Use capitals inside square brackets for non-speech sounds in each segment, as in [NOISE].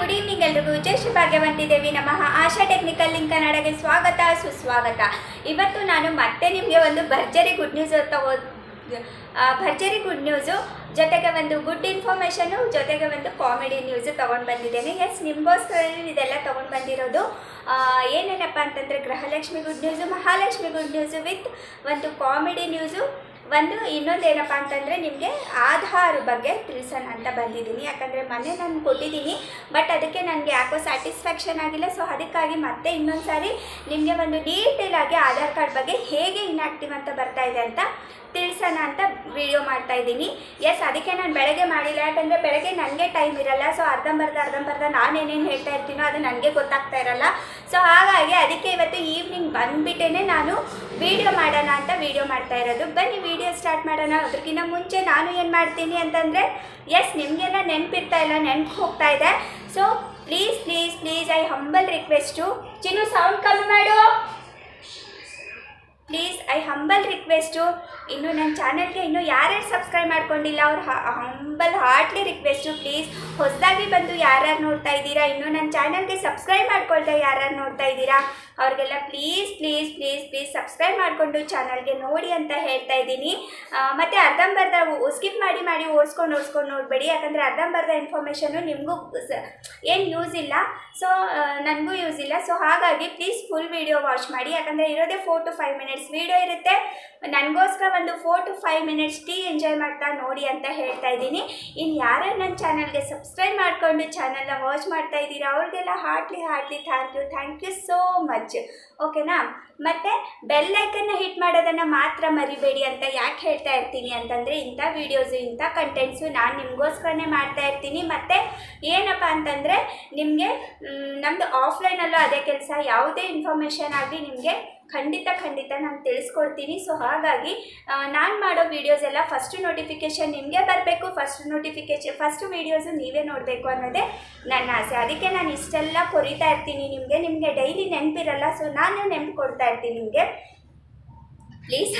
Good evening ಎಲ್ರಿಗೂ. ಭಾಗ್ಯವಂತಿ ದೇವಿ ನಮಃ. ಆಶಾ technical link ಕನ್ನಡಗೆ ಸ್ವಾಗತ, ಸುಸ್ವಾಗತ. ಇವತ್ತು ನಾನು ಮತ್ತೆ ನಿಮಗೆ ಒಂದು ಭರ್ಜರಿ ಗುಡ್ ನ್ಯೂಸ್ ತಗೋ ಭರ್ಜರಿ ಗುಡ್ ನ್ಯೂಸು. ಜೊತೆಗೆ ಒಂದು ಗುಡ್ ಇನ್ಫಾರ್ಮೇಷನು, ಜೊತೆಗೆ ಒಂದು ಕಾಮಿಡಿ ನ್ಯೂಸು ತೊಗೊಂಡು ಬಂದಿದ್ದೇನೆ. ಎಸ್ ನಿಮಗೋಸ್ಕರ ಇದೆಲ್ಲ ತೊಗೊಂಡು ಬಂದಿರೋದು. ಏನೇನಪ್ಪ ಅಂತಂದರೆ, Gruhalakshmi good news, Mahalakshmi good news with ಒಂದು ಕಾಮಿಡಿ ನ್ಯೂಸು. ಒಂದು ಇನ್ನೊಂದು ಏನಪ್ಪ ಅಂತಂದರೆ ನಿಮಗೆ ಆಧಾರ್ ಬಗ್ಗೆ ತಿಳಿಸೋಣ ಅಂತ ಬಂದಿದ್ದೀನಿ. ಯಾಕಂದರೆ ಮೊನ್ನೆ ನಾನು ಕೊಟ್ಟಿದ್ದೀನಿ ಬಟ್ ಅದಕ್ಕೆ ನನಗೆ ಯಾಕೋ ಸ್ಯಾಟಿಸ್ಫ್ಯಾಕ್ಷನ್ ಆಗಿಲ್ಲ. ಸೊ ಅದಕ್ಕಾಗಿ ಮತ್ತೆ ಇನ್ನೊಂದು ಸಾರಿ ನಿಮಗೆ ಒಂದು ಡೀಟೇಲ್ ಆಗಿ ಆಧಾರ್ ಕಾರ್ಡ್ ಬಗ್ಗೆ ಹೇಗೆ ಇನ್ಆಕ್ಟಿವ್ ಅಂತ ಬರ್ತಾ ಇದೆ ಅಂತ ತಿಳಿಸೋಣ ಅಂತ ವಿಡಿಯೋ ಮಾಡ್ತಾ ಇದ್ದೀನಿ. ಎಸ್ ಅದಕ್ಕೆ ನಾನು ಬೆಳಗ್ಗೆ ಮಾಡಿಲ್ಲ. ಯಾಕಂದರೆ ಬೆಳಗ್ಗೆ ನನಗೆ ಟೈಮ್ ಇರಲ್ಲ. ಸೊ ಅರ್ಧಂಬರ್ಧ ಅರ್ಧಂಬರ್ಧ ನಾನೇನೇನು ಹೇಳ್ತಾ ಇರ್ತೀನೋ ಅದು ನನಗೆ ಗೊತ್ತಾಗ್ತಾ ಇರಲ್ಲ. ಸೊ ಹಾಗಾಗಿ ಅದಕ್ಕೆ ಇವತ್ತು ಈವ್ನಿಂಗ್ ಬಂದುಬಿಟ್ಟೇ ನಾನು ವಿಡಿಯೋ ಮಾಡೋಣ ಅಂತ ವಿಡಿಯೋ ಮಾಡ್ತಾ ಇರೋದು. ಬನ್ನಿ ವಿಡಿಯೋ ಸ್ಟಾರ್ಟ್ ಮಾಡೋಣ. ಅದಕ್ಕಿಂತ ಮುಂಚೆ ನಾನು ಏನು ಮಾಡ್ತೀನಿ ಅಂತಂದರೆ ಎಸ್ ನಿಮಗೆಲ್ಲ ನೆನಪಿರ್ತಾ ಇಲ್ಲ, ನೆನಪು ಹೋಗ್ತಾ ಇದೆ. So please please please I humble request Chinnu sound ಕಮ್ಮಿ ಮಾಡು. ಪ್ಲೀಸ್ ಐ ಹಂಬಲ್ ರಿಕ್ವೆಸ್ಟು ಇನ್ನು ನನ್ನ ಚಾನಲ್ಗೆ ಇನ್ನೂ ಯಾರ್ಯಾರು ಸಬ್ಸ್ಕ್ರೈಬ್ ಮಾಡ್ಕೊಂಡಿಲ್ಲ, ಅವ್ರು ಹಂಬಲ್ ಹಾರ್ಟ್ಲಿ ರಿಕ್ವೆಸ್ಟು ಪ್ಲೀಸ್ ಹೊಸದಾಗಿ ಬಂದು ಯಾರ್ಯಾರು ನೋಡ್ತಾ ಇದ್ದೀರಾ, ಇನ್ನೂ ನನ್ನ ಚಾನಲ್ಗೆ ಸಬ್ಸ್ಕ್ರೈಬ್ ಮಾಡ್ಕೊಳ್ತಾ ಯಾರ್ಯಾರು ನೋಡ್ತಾ ಇದ್ದೀರಾ, ಅವ್ರಿಗೆಲ್ಲ please please please please subscribe ಮಾಡಿಕೊಂಡು ಚಾನಲ್ಗೆ ನೋಡಿ ಅಂತ ಹೇಳ್ತಾ ಇದ್ದೀನಿ. ಮತ್ತು ಅರ್ಧಂಬರ್ಧ ಸ್ಕಿಪ್ ಮಾಡಿ ಮಾಡಿ ಓಡಿಸ್ಕೊಂಡು ಓಡಿಸ್ಕೊಂಡು ನೋಡಬೇಡಿ, ಯಾಕಂದರೆ ಅರ್ಧಂಬರ್ಧ ಇನ್ಫಾರ್ಮೇಷನು ನಿಮಗೂ ಏನು ಯೂಸ್ ಇಲ್ಲ. ಸೊ ನನಗೂ ಯೂಸ್ ಇಲ್ಲ. ಸೊ ಹಾಗಾಗಿ ಪ್ಲೀಸ್ ಫುಲ್ ವಿಡಿಯೋ ವಾಚ್ ಮಾಡಿ, ಯಾಕಂದರೆ ಇರೋದೇ four to five minutes video ಇರುತ್ತೆ. ನನಗೋಸ್ಕರ ಒಂದು four to five minutes tea enjoy ಮಾಡ್ತಾ ನೋಡಿ ಅಂತ ಹೇಳ್ತಾ ಇದ್ದೀನಿ. ಇನ್ನು ಯಾರ್ಯಾರು ನನ್ನ ಚಾನಲ್ಗೆ ಸಬ್ಸ್ಕ್ರೈಬ್ ಮಾಡಿಕೊಂಡು ಚಾನಲ್ನ ವಾಚ್ ಮಾಡ್ತಾ ಇದ್ದೀರಾ ಅವ್ರಿಗೆಲ್ಲ heartly heartly thank you thank you so much ಓಕೆನಾ ಮತ್ತು ಬೆಲ್ ಐಕನ್ನ ಹಿಟ್ ಮಾಡೋದನ್ನು ಮಾತ್ರ ಮರಿಬೇಡಿ ಅಂತ ಯಾಕೆ ಹೇಳ್ತಾ ಇರ್ತೀನಿ ಅಂತಂದರೆ ಇಂಥ ವೀಡಿಯೋಸು ಇಂಥ ಕಂಟೆಂಟ್ಸು ನಾನು ನಿಮಗೋಸ್ಕರನೇ ಮಾಡ್ತಾ ಇರ್ತೀನಿ. ಮತ್ತು ಏನಪ್ಪ ಅಂತಂದರೆ ನಿಮಗೆ ನಮ್ಮದು ಆಫ್ಲೈನಲ್ಲೂ ಅದೇ ಕೆಲಸ. ಯಾವುದೇ ಇನ್ಫಾರ್ಮೇಷನ್ ಆಗಲಿ ನಿಮಗೆ ಖಂಡಿತ ಖಂಡಿತ ನಾನು ತಿಳಿಸ್ಕೊಡ್ತೀನಿ ಸೊ ಹಾಗಾಗಿ ನಾನು ಮಾಡೋ ವೀಡಿಯೋಸ್ ಎಲ್ಲ ಫಸ್ಟ್ ನೋಟಿಫಿಕೇಷನ್ ನಿಮಗೆ ಬರಬೇಕು. ಫಸ್ಟ್ ನೋಟಿಫಿಕೇಶನ್ ಫಸ್ಟ್ ವೀಡಿಯೋಸು ನೀವೇ ನೋಡಬೇಕು ಅನ್ನೋದೇ ನನ್ನ ಆಸೆ. ಅದಕ್ಕೆ ನಾನು ಇಷ್ಟೆಲ್ಲ ಕೊರಿತಾ ಇರ್ತೀನಿ. ನಿಮಗೆ ನಿಮಗೆ ಡೈಲಿ ನೆನಪಿರಲ್ಲ. ಸೊ ನಾನು ನೆನಪು ಕೊಡ್ತಾ ಇರ್ತೀನಿ ನಿಮಗೆ. ಪ್ಲೀಸ್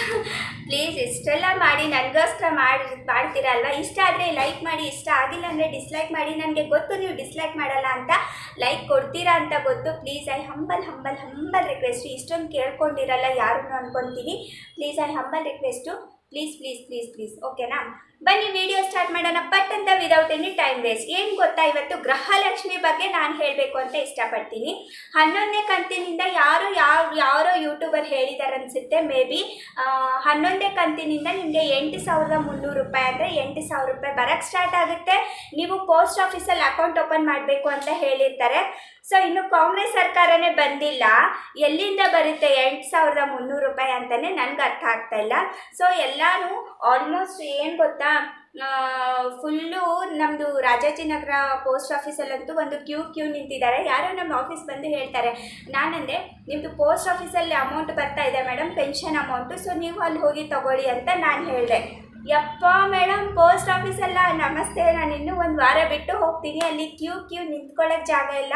ಪ್ಲೀಸ್ [LAUGHS] ಇಷ್ಟೆಲ್ಲ ಮಾಡಿ, ನನಗೋಸ್ಕರ ಮಾಡಿ ಮಾಡ್ತೀರಲ್ವ ಇಷ್ಟ ಆದರೆ ಲೈಕ್ ಮಾಡಿ, ಇಷ್ಟ ಆಗಿಲ್ಲ ಅಂದರೆ ಡಿಸ್ಲೈಕ್ ಮಾಡಿ, ನನಗೆ ಗೊತ್ತು ನೀವು ಡಿಸ್ಲೈಕ್ ಮಾಡಲ್ಲ ಅಂತ ಲೈಕ್ ಕೊಡ್ತೀರಾ ಅಂತ ಗೊತ್ತು please I humble humble humble request ಇಷ್ಟೊಂದು ಕೇಳ್ಕೊಂಡಿರಲ್ಲ ಯಾರು ಅನ್ಕೊತೀನಿ. Please I humble request please please please please ಓಕೆನಾ ಬನ್ನಿ ವಿಡಿಯೋ ಸ್ಟಾರ್ಟ್ ಮಾಡೋಣ. ಪಟ್ ಅಂತ ವಿದೌಟ್ ಎನಿ ಟೈಮ್ ವೇಸ್ಟ್ ಏನು ಗೊತ್ತಾ? ಇವತ್ತು ಗೃಹಲಕ್ಷ್ಮಿ ಬಗ್ಗೆ ನಾನು ಹೇಳಬೇಕು ಅಂತ ಇಷ್ಟಪಡ್ತೀನಿ. ಹನ್ನೊಂದನೇ ಕಂತಿನಿಂದ ಯಾರು ಯಾವ, ಯಾರೋ ಯೂಟ್ಯೂಬರ್ ಹೇಳಿದ್ದಾರೆ ಅನಿಸುತ್ತೆ ಮೇ ಬಿ ಹನ್ನೊಂದನೇ ಕಂತಿನಿಂದ ನಿಮಗೆ ಎಂಟು ಸಾವಿರದ ಮುನ್ನೂರು ರೂಪಾಯಿ ಅಂದರೆ ಎಂಟು ಸಾವಿರ ರೂಪಾಯಿ ಬರೋಕ್ಕೆ ಸ್ಟಾರ್ಟ್ ಆಗುತ್ತೆ. ನೀವು ಪೋಸ್ಟ್ ಆಫೀಸಲ್ಲಿ ಅಕೌಂಟ್ ಓಪನ್ ಮಾಡಬೇಕು ಅಂತ ಹೇಳಿರ್ತಾರೆ. ಸೊ ಇನ್ನು ಕಾಂಗ್ರೆಸ್ ಸರ್ಕಾರನೇ ಬಂದಿಲ್ಲ. ಎಲ್ಲಿಂದ ಬರುತ್ತೆ ಎಂಟು ಸಾವಿರದ ಮುನ್ನೂರು ರೂಪಾಯಿ ಅಂತಲೇ ನನಗೆ ಅರ್ಥ ಆಗ್ತಾ ಇಲ್ಲ. ಸೊ ಎಲ್ಲರೂ ಆಲ್ಮೋಸ್ಟ್ ಏನು ಗೊತ್ತಾ? ಫುಲ್ಲು ನಮ್ಮದು ರಾಜಾಜಿನಗರ ಪೋಸ್ಟ್ ಆಫೀಸಲ್ಲಂತೂ ಒಂದು ಕ್ಯೂ ಕ್ಯೂ ನಿಂತಿದ್ದಾರೆ. ಯಾರೋ ನಮ್ಮ ಆಫೀಸ್ ಬಂದು ಹೇಳ್ತಾರೆ. ನಾನಂದೆ ನಿಮ್ಮದು ಪೋಸ್ಟ್ ಆಫೀಸಲ್ಲಿ ಅಮೌಂಟ್ ಬರ್ತಾ ಇದೆ ಮೇಡಮ್ ಪೆನ್ಷನ್ ಅಮೌಂಟು ಸೊ ನೀವು ಅಲ್ಲಿ ಹೋಗಿ ತಗೊಳ್ಳಿ ಅಂತ ನಾನು ಹೇಳಿದೆ. ಯಪ್ಪ ಮೇಡಮ್ ಪೋಸ್ಟ್ ಆಫೀಸಲ್ಲ ನಮಸ್ತೆ. ನಾನು ಇನ್ನೂ ಒಂದು ವಾರ ಬಿಟ್ಟು ಹೋಗ್ತೀನಿ. ಅಲ್ಲಿ ಕ್ಯೂ ಕ್ಯೂ ನಿಂತ್ಕೊಳ್ಳೋಕ್ಕೆ ಜಾಗ ಇಲ್ಲ.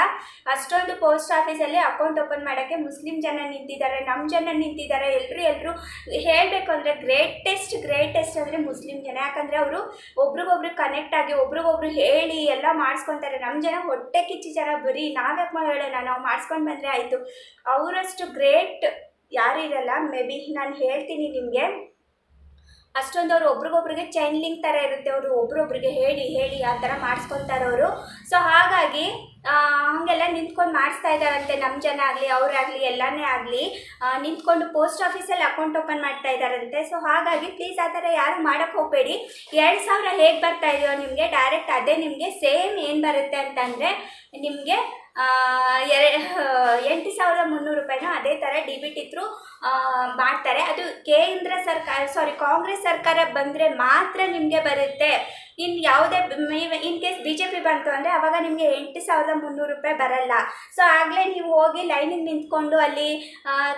ಅಷ್ಟೊಂದು ಪೋಸ್ಟ್ ಆಫೀಸಲ್ಲಿ ಅಕೌಂಟ್ ಓಪನ್ ಮಾಡೋಕ್ಕೆ ಮುಸ್ಲಿಂ ಜನ ನಿಂತಿದ್ದಾರೆ. ನಮ್ಮ ಜನ ನಿಂತಿದ್ದಾರೆ. ಎಲ್ಲರೂ ಎಲ್ಲರೂ ಹೇಳಬೇಕು ಅಂದರೆ ಗ್ರೇಟೆಸ್ಟ್ ಗ್ರೇಟೆಸ್ಟ್ ಅಂದರೆ ಮುಸ್ಲಿಂ ಜನ. ಯಾಕಂದರೆ ಅವರು ಒಬ್ರಿಗೊಬ್ರು ಕನೆಕ್ಟ್ ಆಗಿ, ಒಬ್ರಿಗೊಬ್ರು ಹೇಳಿ ಎಲ್ಲ ಮಾಡಿಸ್ಕೊತಾರೆ. ನಮ್ಮ ಜನ ಹೊಟ್ಟೆ ಕಿಚ್ಚಿ ಜನ ಬರೀ ನಾವ್ಯಾಕೆ ಹೇಳೋಣ? ನಾವು ಮಾಡಿಸ್ಕೊಂಡು ಬಂದರೆ ಆಯಿತು. ಅವರಷ್ಟು ಗ್ರೇಟ್ ಯಾರು ಇರಲ್ಲ. ಮೇ ಬಿ ನಾನು ಹೇಳ್ತೀನಿ ನಿಮಗೆ. ಅಷ್ಟೊಂದು ಅವರು ಒಬ್ರಿಗೊಬ್ರಿಗೆ ಚೈನ್ ಲಿಂಕ್ ಥರ ಇರುತ್ತೆ, ಅವರು ಒಬ್ರೊಬ್ರಿಗೆ ಹೇಳಿ ಹೇಳಿ ಆ ಥರ ಮಾಡಿಸ್ಕೊತಾರೆ ಅವರು. ಸೊ ಹಾಗಾಗಿ ಹಾಗೆಲ್ಲ ನಿಂತ್ಕೊಂಡು ಮಾಡಿಸ್ತಾ ಇದ್ದಾರಂತೆ ನಮ್ಮ ಜನ ಆಗಲಿ ಅವರಾಗಲಿ ಎಲ್ಲನೇ ಆಗಲಿ ನಿಂತ್ಕೊಂಡು ಪೋಸ್ಟ್ ಆಫೀಸಲ್ಲಿ ಅಕೌಂಟ್ ಓಪನ್ ಮಾಡ್ತಾ ಇದ್ದಾರಂತೆ ಸೊ ಹಾಗಾಗಿ ಪ್ಲೀಸ್ ಆ ಥರ ಯಾರು ಮಾಡೋಕ್ಕೆ ಹೋಗಬೇಡಿ. ಎರಡು ಸಾವಿರ ಹೇಗೆ ಬರ್ತಾ ಇದೆಯೋ ನಿಮಗೆ ಡೈರೆಕ್ಟ್ ಅದೇ ನಿಮಗೆ ಸೇಮ್ ಏನು ಬರುತ್ತೆ ಅಂತಂದರೆ ನಿಮಗೆ ಎಂಟು ಸಾವಿರದ ಮುನ್ನೂರು ರೂಪಾಯಿನೂ ಅದೇ ಥರ ಡಿ ಬಿ ಟಿ ಥ್ರೂ ಮಾಡ್ತಾರೆ. ಅದು ಕೇಂದ್ರ ಸರ್ಕಾರ ಸಾರಿ ಕಾಂಗ್ರೆಸ್ ಸರ್ಕಾರ ಬಂದರೆ ಮಾತ್ರ ನಿಮಗೆ ಬರುತ್ತೆ. ಇನ್ನು ಯಾವುದೇ in case B J P ಬಂತು ಅಂದರೆ ಅವಾಗ ನಿಮಗೆ ಎಂಟು ಸಾವಿರದ ಮುನ್ನೂರು ರೂಪಾಯಿ ಬರಲ್ಲ. ಸೊ ಆಗಲೇ ನೀವು ಹೋಗಿ ಲೈನಿಗೆ ನಿಂತ್ಕೊಂಡು ಅಲ್ಲಿ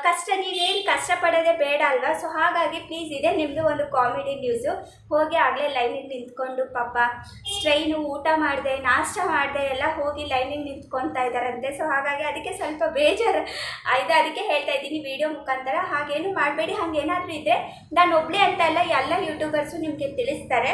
ಕಷ್ಟ ನೀವೇನು ಕಷ್ಟಪಡೋದೇ ಬೇಡ ಅಲ್ವಾ? ಸೊ ಹಾಗಾಗಿ ಪ್ಲೀಸ್ ಇದೆ ನಿಮ್ಮದು ಒಂದು ಕಾಮಿಡಿ ನ್ಯೂಸು ಹೋಗಿ ಆಗಲೇ ಲೈನಿಗೆ ನಿಂತ್ಕೊಂಡು ಪಾಪ ಸ್ಟ್ರೈನು ಊಟ ಮಾಡಿದೆ, ನಾಷ್ಟ ಮಾಡಿದೆ, ಎಲ್ಲ ಹೋಗಿ ಲೈನಿಗೆ ನಿಂತ್ಕೊತಾ ಇದ್ದಾರಂತೆ ಸೊ ಹಾಗಾಗಿ ಅದಕ್ಕೆ ಸ್ವಲ್ಪ ಬೇಜಾರು, ಇದೆ. ಅದಕ್ಕೆ ಹೇಳ್ತಾ ಇದ್ದೀನಿ ವಿಡಿಯೋ ಮುಖಾಂತರ. ಹಾಗೇನು ಮಾಡಬೇಡಿ, ಹಾಗೇನಾದರೂ ಇದ್ದರೆ ನಾನು ಒಬ್ಬಳೇ ಅಂತ ಅಲ್ಲ, ಎಲ್ಲ ಯೂಟ್ಯೂಬರ್ಸು ನಿಮಗೆ ತಿಳಿಸ್ತಾರೆ.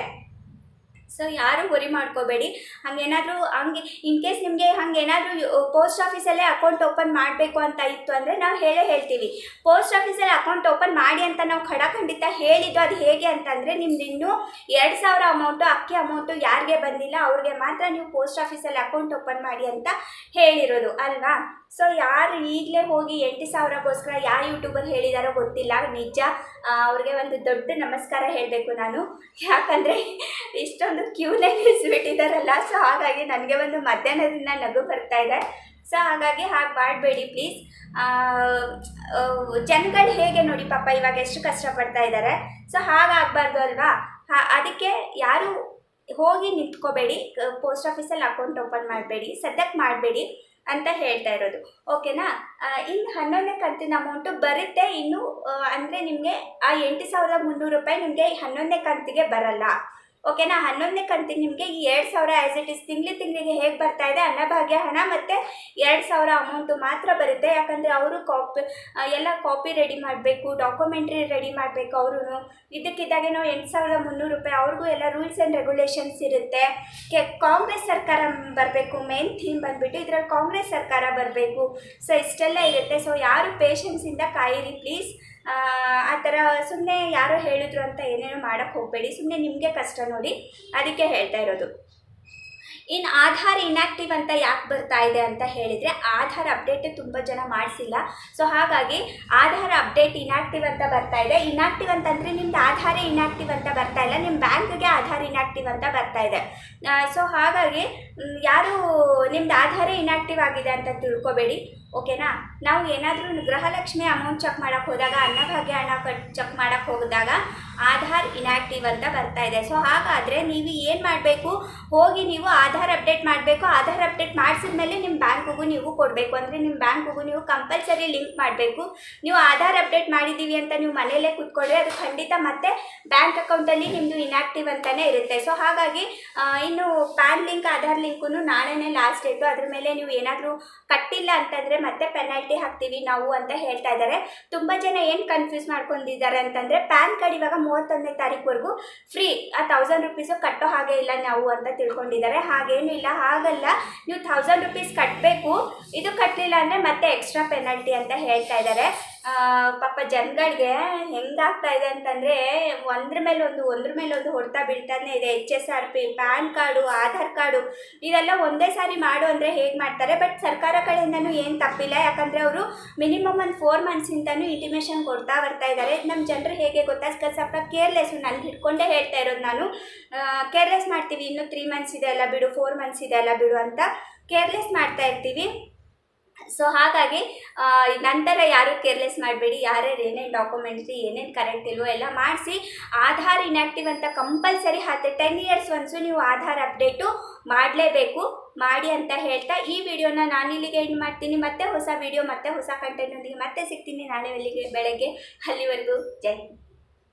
ಸೊ ಯಾರು ವರಿ ಮಾಡ್ಕೋಬೇಡಿ. ಹಂಗೇನಾದರೂ ಹಂಗೆ ಇನ್ ಕೇಸ್ ನಿಮಗೆ ಹಂಗೇನಾದರೂ ಪೋಸ್ಟ್ ಆಫೀಸಲ್ಲೇ ಅಕೌಂಟ್ ಓಪನ್ ಮಾಡಬೇಕು ಅಂತ ಇತ್ತು ಅಂದರೆ ನಾವು ಹೇಳೇ ಹೇಳ್ತೀವಿ. ಪೋಸ್ಟ್ ಆಫೀಸಲ್ಲಿ ಅಕೌಂಟ್ ಓಪನ್ ಮಾಡಿ ಅಂತ ನಾವು ಖಡಾಖಂಡಿತ ಹೇಳಿದ್ದು ಅದು ಹೇಗೆ ಅಂತಂದರೆ ನಿಮ್ದು ಇನ್ನೂ ಎರಡು ಸಾವಿರ ಅಮೌಂಟು ಅಕ್ಕಿ ಅಮೌಂಟು ಯಾರಿಗೆ ಬಂದಿಲ್ಲ, ಅವ್ರಿಗೆ ಮಾತ್ರ ನೀವು ಪೋಸ್ಟ್ ಆಫೀಸಲ್ಲಿ ಅಕೌಂಟ್ ಓಪನ್ ಮಾಡಿ ಅಂತ ಹೇಳಿರೋದು, ಅಲ್ವಾ? ಸೊ ಯಾರು ಈಗಲೇ ಹೋಗಿ ಎಂಟು ಸಾವಿರಕ್ಕೋಸ್ಕರ ಯಾರು ಯೂಟ್ಯೂಬರ್ ಹೇಳಿದಾರೋ ಗೊತ್ತಿಲ್ಲ. ನಿಜ ಅವ್ರಿಗೆ ಒಂದು ದೊಡ್ಡ ನಮಸ್ಕಾರ ಹೇಳಬೇಕು ನಾನು. ಯಾಕಂದರೆ ಇಷ್ಟೊಂದು ಕ್ಯೂನೇ [LAUGHS] ನಿಲ್ಲಿಸ್ಬಿಟ್ಟಿದ್ದಾರಲ್ಲ ಸೊ ಹಾಗಾಗಿ ನನಗೆ ಒಂದು ಮಧ್ಯಾಹ್ನದಿಂದ ನಗು ಬರ್ತಾ ಇದೆ. ಸೊ ಹಾಗಾಗಿ ಹಾಗೆ ಮಾಡಬೇಡಿ ಪ್ಲೀಸ್ ಜನಗಳು ಹೇಗೆ ನೋಡಿ ಪಾಪ ಇವಾಗ ಎಷ್ಟು ಕಷ್ಟಪಡ್ತಾ ಇದ್ದಾರೆ ಸೊ ಹಾಗಾಗಬಾರ್ದು ಅಲ್ವಾ? ಹಾ, ಅದಕ್ಕೆ ಯಾರು ಹೋಗಿ ನಿಂತ್ಕೋಬೇಡಿ. ಪೋಸ್ಟ್ ಆಫೀಸಲ್ಲಿ ಅಕೌಂಟ್ ಓಪನ್ ಮಾಡಬೇಡಿ. ಸದ್ಯಕ್ಕೆ ಮಾಡಬೇಡಿ ಅಂತ ಹೇಳ್ತಾ ಇರೋದು. ಓಕೆನಾ ಇನ್ನು ಹನ್ನೊಂದನೇ ಕಂತಿನ ಅಮೌಂಟು ಬರುತ್ತೆ ಇನ್ನು ಅಂದರೆ ನಿಮಗೆ ಆ ಎಂಟು ಸಾವಿರದ ಮುನ್ನೂರು ರೂಪಾಯಿ ನಿಮಗೆ ಹನ್ನೊಂದನೇ ಕಂತಿಗೆ ಬರಲ್ಲ. ಓಕೆನಾ ಹನ್ನೊಂದನೇ ಕಂತಿನ ನಿಮಗೆ. ಈ ಎರಡು ಸಾವಿರ ಆ್ಯಸ್ ಇಟ್ ಇಸ್ ತಿಂಗ್ಳು ತಿಂಗಳಿಗೆ ಹೇಗೆ ಬರ್ತಾ ಇದೆ? ಅನ್ನಭಾಗ್ಯ ಹಣ ಮತ್ತು ಎರಡು ಸಾವಿರ ಅಮೌಂಟು ಮಾತ್ರ ಬರುತ್ತೆ. ಯಾಕಂದರೆ ಅವರು ಕಾಪಿ ಎಲ್ಲ ಕಾಪಿ ರೆಡಿ ಮಾಡಬೇಕು ಡಾಕ್ಯುಮೆಂಟ್ರಿ ರೆಡಿ ಮಾಡಬೇಕು ಅವರು ಇದಕ್ಕಿದ್ದಾಗೆ ನಾವು ಎಂಟು ಸಾವಿರದ ಮುನ್ನೂರು ರೂಪಾಯಿ, ಅವ್ರಿಗೂ ಎಲ್ಲ ರೂಲ್ಸ್ ಆ್ಯಂಡ್ ರೆಗ್ಯುಲೇಷನ್ಸ್ ಇರುತ್ತೆ. ಕೆ, ಕಾಂಗ್ರೆಸ್ ಸರ್ಕಾರ ಬರಬೇಕು ಮೇನ್ ಥೀಮ್ ಬಂದುಬಿಟ್ಟು ಇದರಲ್ಲಿ ಕಾಂಗ್ರೆಸ್ ಸರ್ಕಾರ ಬರಬೇಕು. ಸೊ ಇಷ್ಟೆಲ್ಲ ಇರುತ್ತೆ. ಸೊ ಯಾರು ಪೇಷನ್ಸಿಂದ ಕಾಯಿರಿ ಪ್ಲೀಸ್ ಆ ಥರ ಸುಮ್ಮನೆ ಯಾರೋ ಹೇಳಿದ್ರು ಅಂತ ಏನೇನೋ ಮಾಡೋಕ್ಕೆ ಹೋಗಬೇಡಿ ಸುಮ್ಮನೆ ನಿಮಗೆ ಕಷ್ಟ ನೋಡಿ ಅದಕ್ಕೆ ಹೇಳ್ತಾ ಇರೋದು. ಇನ್ನು ಆಧಾರ್ ಇನ್ಯಾಕ್ಟಿವ್ ಅಂತ ಯಾಕೆ ಬರ್ತಾ ಇದೆ ಅಂತ ಹೇಳಿದರೆ ಆಧಾರ್ ಅಪ್ಡೇಟ್ ತುಂಬ ಜನ ಮಾಡಿಸಿಲ್ಲ. ಸೊ ಹಾಗಾಗಿ ಆಧಾರ್ ಅಪ್ಡೇಟ್ ಇನ್ಯಾಕ್ಟಿವ್ ಅಂತ ಬರ್ತಾ ಇದೆ. ಇನ್ಯಾಕ್ಟಿವ್ ಅಂತಂದರೆ ನಿಮ್ದು ಆಧಾರೇ ಇನ್ಯಾಕ್ಟಿವ್ ಅಂತ ಬರ್ತಾ ಇಲ್ಲ ನಿಮ್ಮ ಬ್ಯಾಂಕ್ಗೆ ಆಧಾರ್ ಇನ್ಯಾಕ್ಟಿವ್ ಅಂತ ಬರ್ತಾ ಇದೆ. ಸೊ ಹಾಗಾಗಿ ಯಾರು ನಿಮ್ದು ಆಧಾರೇ ಇನ್ಯಾಕ್ಟಿವ್ ಆಗಿದೆ ಅಂತ ತಿಳ್ಕೊಬೇಡಿ. ಓಕೆನಾ? ನಾವು ಏನಾದರೂ ಗೃಹಲಕ್ಷ್ಮಿ ಅಮೌಂಟ್ ಚೆಕ್ ಮಾಡೋಕ್ಕೆ ಹೋದಾಗ ಅನ್ನಭಾಗ್ಯ ಹಣ ಕಟ್ ಚೆಕ್ ಮಾಡೋಕ್ಕೆ ಹೋದಾಗ ಆಧಾರ್ ಇನ್ಯಾಕ್ಟಿವ್ ಅಂತ ಬರ್ತಾ ಇದೆ. ಸೊ ಹಾಗಾದರೆ ನೀವು ಏನು ಮಾಡಬೇಕು? ಹೋಗಿ ನೀವು ಆಧಾರ್ ಅಪ್ಡೇಟ್ ಮಾಡಬೇಕು. ಆಧಾರ್ ಅಪ್ಡೇಟ್ ಮಾಡಿಸಿದ್ಮೇಲೆ ನಿಮ್ಮ ಬ್ಯಾಂಕ್ಗೂ ನೀವು ಕೊಡಬೇಕು. ಅಂದರೆ ನಿಮ್ಮ ಬ್ಯಾಂಕ್ಗೂ ನೀವು ಕಂಪಲ್ಸರಿ ಲಿಂಕ್ ಮಾಡಬೇಕು. ನೀವು ಆಧಾರ್ ಅಪ್ಡೇಟ್ ಮಾಡಿದ್ದೀವಿ ಅಂತ ನೀವು ಮನೆಯಲ್ಲೇ ಕೂತ್ಕೊಂಡ್ರೆ ಅದು ಖಂಡಿತ ಮತ್ತೆ ಬ್ಯಾಂಕ್ ಅಕೌಂಟಲ್ಲಿ ನಿಮ್ಮದು ಇನ್ಯಾಕ್ಟಿವ್ ಅಂತಲೇ ಇರುತ್ತೆ. ಸೊ ಹಾಗಾಗಿ ಇನ್ನು ಪ್ಯಾನ್ ಲಿಂಕ್ ಆಧಾರ್ ಲಿಂಕು ನಾಳೆನೇ ಲಾಸ್ಟ್ ಡೇಟು ಅದ್ರ ಮೇಲೆ ನೀವು ಏನಾದರೂ ಕಟ್ಟಿಲ್ಲ ಅಂತಂದರೆ ಮತ್ತೆ ಪೆನಾಲ್ಟಿ ಹಾಕ್ತೀವಿ ನಾವು ಅಂತ ಹೇಳ್ತಾ ಇದ್ದಾರೆ. ತುಂಬ ಜನ ಏನು ಕನ್ಫ್ಯೂಸ್ ಮಾಡ್ಕೊಂಡಿದ್ದಾರೆ ಅಂತಂದರೆ ಪ್ಯಾನ್ ಕಾರ್ಡ್ ಇವಾಗ ಮೂವತ್ತೊಂದನೇ ತಾರೀಕುವರೆಗೂ ಫ್ರೀ ಆ ತೌಸಂಡ್ ರುಪೀಸು ಕಟ್ಟೋ ಹಾಗೆ ಇಲ್ಲ ನಾವು ಅಂತ ತಿಳ್ಕೊಂಡಿದ್ದಾರೆ. ಹಾಗೇನೂ ಇಲ್ಲ ಹಾಗಲ್ಲ. ನೀವು ಥೌಸಂಡ್ ರುಪೀಸ್ ಕಟ್ಟಬೇಕು ಇದು ಕಟ್ಟಲಿಲ್ಲ ಅಂದರೆ ಮತ್ತೆ ಎಕ್ಸ್ಟ್ರಾ ಪೆನಾಲ್ಟಿ ಅಂತ ಹೇಳ್ತಾ ಇದ್ದಾರೆ. ಪಾಪ ಜನಗಳಿಗೆ ಹೆಂಗಾಗ್ತಾ ಇದೆ ಅಂತಂದರೆ ಒಂದ್ರ ಮೇಲೆ ಒಂದು, ಒಂದ್ರ ಮೇಲೆ ಒಂದು ಹೊಡ್ತಾ ಬೀಳ್ತಾನೆ ಇದೆ. H S R P PAN card Aadhaar card ಇದೆಲ್ಲ ಒಂದೇ ಸಾರಿ ಮಾಡು ಅಂದರೆ ಹೇಗೆ ಮಾಡ್ತಾರೆ? ಬಟ್ ಸರ್ಕಾರ ಕಡೆಯಿಂದನೂ ಏನು ತಪ್ಪಿಲ್ಲ. ಯಾಕಂದರೆ ಅವರು ಮಿನಿಮಮ್ ಒಂದು ಫೋರ್ ಮಂತ್ಸಿಂದನೂ ಇಂಟಿಮೇಷನ್ ಕೊಡ್ತಾ ಬರ್ತಾ ಇದ್ದಾರೆ. ನಮ್ಮ ಜನರು ಹೇಗೆ ಗೊತ್ತಾ? ಸ್ವಲ್ಪ ಕೇರ್ಲೆಸ್ಸು ನನಗೆ ಹಿಡ್ಕೊಂಡೇ ಹೇಳ್ತಾ ಇರೋದು ನಾನು. ಕೇರ್ಲೆಸ್ ಮಾಡ್ತೀವಿ. ಇನ್ನೂ ತ್ರೀ ಮಂತ್ಸ್ ಇದೆ ಅಲ್ಲ ಬಿಡು ಫೋರ್ ಮಂತ್ಸ್ ಇದೆ ಅಲ್ಲ ಬಿಡು ಅಂತ ಕೇರ್ಲೆಸ್ ಮಾಡ್ತಾ ಇರ್ತೀವಿ. ಸೊ ಹಾಗಾಗಿ ನಂತರ ಯಾರು ಕೇರ್ಲೆಸ್ ಮಾಡಬೇಡಿ, ಯಾರ್ಯಾರು ಏನೇನು ಡಾಕ್ಯುಮೆಂಟ್ಸ್ ಏನೇನು ಕರೆಕ್ಟ್ ಇಲ್ವೋ ಎಲ್ಲ ಮಾಡಿಸಿ, ಆಧಾರ್ ಇನ್ಯಾಕ್ಟಿವ್ ಅಂತ ಕಂಪಲ್ಸರಿ ಹತ್ತು ಟೆನ್ ಇಯರ್ಸ್ ಒನ್ಸು ನೀವು ಆಧಾರ್ ಅಪ್ಡೇಟು ಮಾಡಲೇಬೇಕು. ಮಾಡಿ ಅಂತ ಹೇಳ್ತಾ, ಈ ವಿಡಿಯೋನ ನಾನು ಇಲ್ಲಿಗೆ ಎಂಡ್ ಮಾಡ್ತೀನಿ. ಮತ್ತೆ ಹೊಸ ವಿಡಿಯೋ ಮತ್ತೆ ಹೊಸ ಕಂಟೆಂಟ್ನೊಂದಿಗೆ ಮತ್ತೆ ಸಿಗ್ತೀನಿ. ನಾಳೆ ಬೆಳಿಗ್ಗೆ ಬೆಳಗ್ಗೆ, ಅಲ್ಲಿವರೆಗೂ. ಜೈ.